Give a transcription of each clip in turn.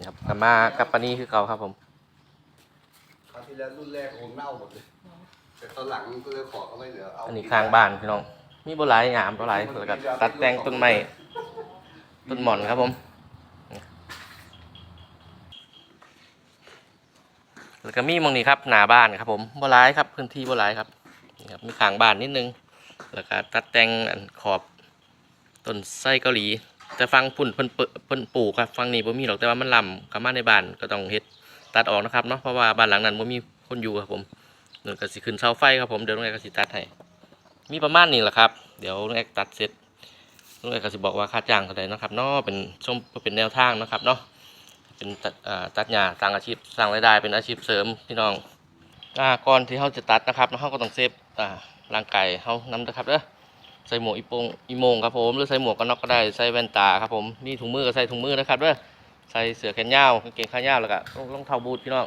นี่ครับกลับมากับปานีคือเก่าครับผมคราวที่แล้วรุ่นแรกคงเน่าหมดเลยแต่ตอนหลังก็เลยขอเขาไม่เหลือเอาอันนี้ข้างบ้านพี่น้อง มีบัวลายงามบัวลายแล้วก็ตัดแต่งต้นไม้ต้นหม่อนครับผม แล้วก็มีหมองนี้ครับหน้าบ้านครับผมบัวลายครับพื้นที่บัวลายครับนี่ครับมีข้างบ้านนิดนึง แล้วก็ตัดแต่งอันขอบต้นไส้เกาหลี แต่ฟังพุ่นเพิ่นเปิเพิ่นปลูกครับฟังนี้บ่มีหรอกแต่ว่ามันลำเข้ามาในบ้านก็ต้องเฮ็ดตัดออกนะครับเนาะเพราะว่าบ้านหลังนั้นบ่มีคนอยู่ครับผมเดี๋ยวก็สิขึ้นเสาไฟครับผมเดี๋ยวลุงแอกก็สิตัดให้มีประมาณนี้แหละครับ เดี๋ยวลุงแอกตัดเสร็จลุงแอกก็สิบอกว่าค่าจ้างเท่าไหร่นะครับเนาะเป็นชมเป็นแนวทางนะครับเนาะเป็นตัดอ่าตัดหญ้าสร้างอาชีพสร้างรายได้เป็นอาชีพเสริมพี่น้องอ่าก่อนที่เราจะตัดนะครับเราก็ต้องเซฟอ่าร่างกายเฮานํนะครับเด้อ ใส่หมวกอีโปงอีโมงครับผม หรือใส่หมวกกันน็อกก็ได้ใส่แว่นตาครับผมนี่ถุงมือก็ใส่ถุงมือนะครับด้วยใส่เสื้อแขนยาวกางเกงขายาวแล้วก็รองรองเท้าบูทพี่น้อง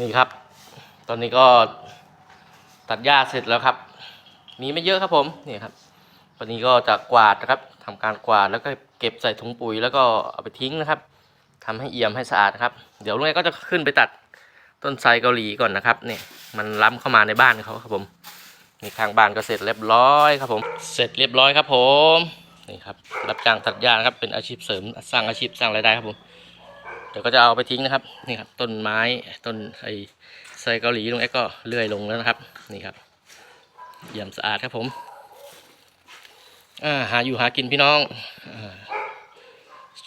นี่ครับ ตอนนี้ก็ตัดหญ้าเสร็จแล้วครับ มีไม่เยอะครับผมนี่ครับวันนี้ก็จะกวาดนะครับทำการกวาดแล้วก็เก็บใส่ถุงปุ๋ยแล้วก็เอาไปทิ้งนะครับทำให้เอี่ยมให้สะอาดนะครับ เดี๋ยวลุงไอ้ก็จะขึ้นไปตัดต้นไทรเกาหลีก่อนนะครับนี่มันล้ำเข้ามาในบ้านเขาครับผมนี่ข้างบ้านก็เสร็จเรียบร้อยครับผม เสร็จเรียบร้อยครับผมนี่ครับรับจ้างตัดหญ้านะครับเป็นอาชีพเสริมสร้างอาชีพสร้างรายได้ครับผม ดี๋ยวก็จะเอาไปทิ้งนะครับนี่ครับต้นไม้ต้นไอ้ไทรเกาหลีลุงเอ็กก็เลื่อยลงแล้วนะครับนี่ครับเยี่ยมสะอาดครับผมอ่าหาอยู่หากินพี่น้องอ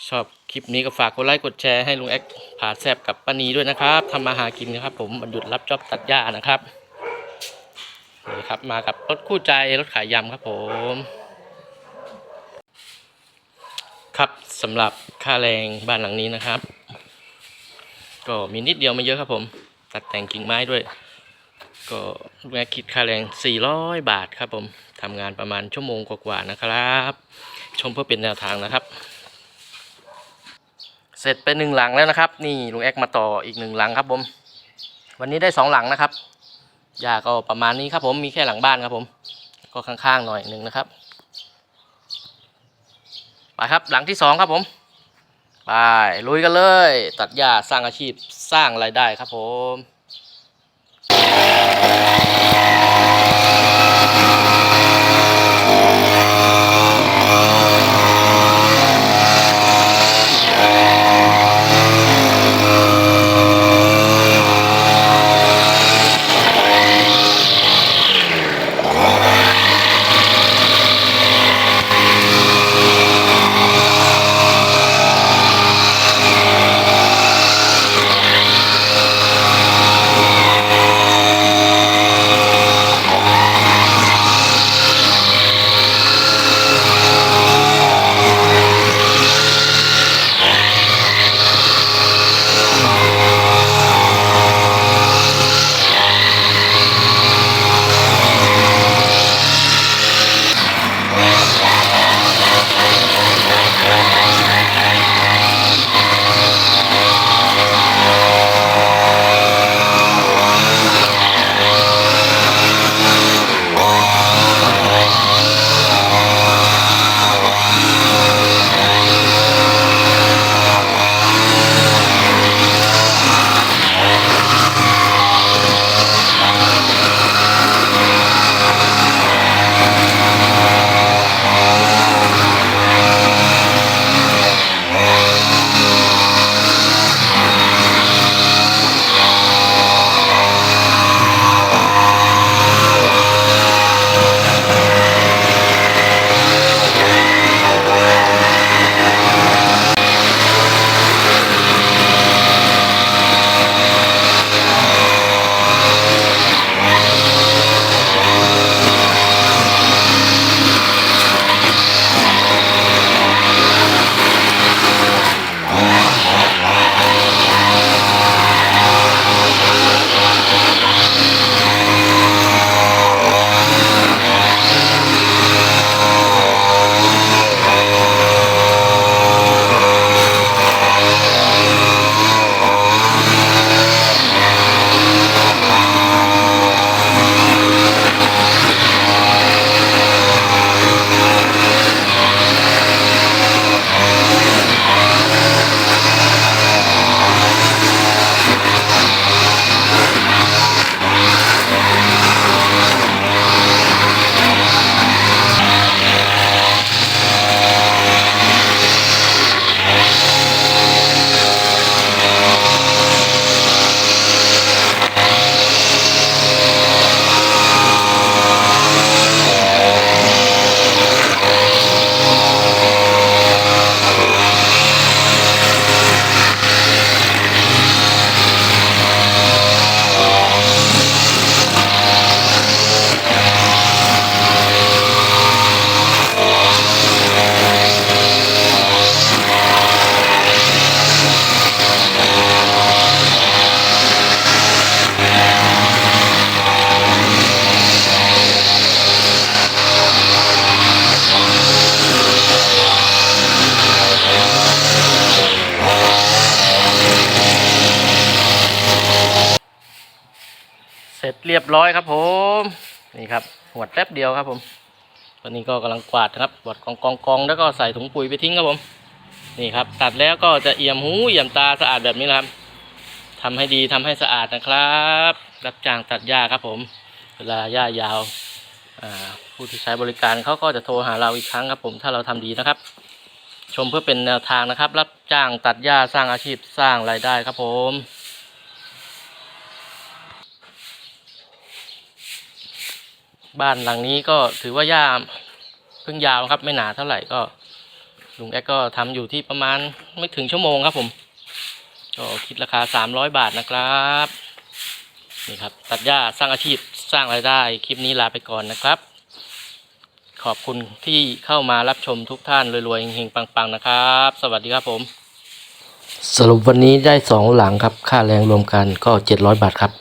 ชอบคลิปนี้ก็ฝากกดไลค์กดแชร์ให้ลุงเอ็กผ่าแซบกับป้านีด้วยนะครับทำมาหากินนะครับ ผมวันหยุดรับจอบตัดหญ้านะครับนี่ครับมากับรถคู่ใจรถขายยำครับผม ครับสำหรับค่าแรงบ้านหลังนี้นะครับ ก็มีนิดเดียวไม่เยอะครับผม ตัดแต่งกิ่งไม้ด้วย ก็ลูกแม่คิดค่าแรง 400 บาทครับผมทำงานประมาณชั่วโมงกว่าๆนะครับ ชมเพื่อเป็นแนวทางนะครับ เสร็จไปหนึ่งหลังแล้วนะครับ นี่ลุงแอกมาต่ออีกหนึ่งหลังครับผม วันนี้ได้สองหลังนะครับยาก็ประมาณนี้ครับผมมีแค่หลังบ้านครับผม ก็ข้างๆหน่อยหนึ่งนะครับไปครับหลังที่สองครับผม ไปลุยกันเลย ตัดหญ้าสร้างอาชีพสร้างรายได้ครับผม ร็จเรียบร้อยครับ ผม นี่ครับหวดแป๊บเดียวครับผม ตอนนี้ก็กำลังกวาดนะครับกวาดกองกองกองแล้วก็ใส่ถุงปุ๋ยไปทิ้งครับผม นี่ครับ ตัดแล้วก็จะเอี่ยมหูเอี่ยมตาสะอาดแบบนี้นะครับทำให้ดีทำให้สะอาดนะครับ รับจ้างตัดหญ้าครับผม เวลาหญ้ายาวผู้ที่ใช้บริการเขาก็จะโทรหาเราอีกครั้งครับ ผมถ้าเราทำดีนะครับ ชมเพื่อเป็นแนวทางนะครับ รับจ้างตัดหญ้าสร้างอาชีพสร้างรายได้ครับผม บ้านหลังนี้ก็ถือว่าหญ้าเพิ่งยาวครับ ไม่หนาเท่าไหร่ก็ลุงแอ๊กก็ทำอยู่ที่ประมาณไม่ถึงชั่วโมงครับผมก็คิดราคา300บาทนะครับนี่ครับ ตัดหญ้าสร้างอาชีพสร้างรายได้ คลิปนี้ลาไปก่อนนะครับ ขอบคุณที่เข้ามารับชมทุกท่านรวยๆเฮงๆปังๆนะครับ สวัสดีครับผม สรุปวันนี้ได้สองหลังครับ ค่าแรงรวมกันก็700บาทครับ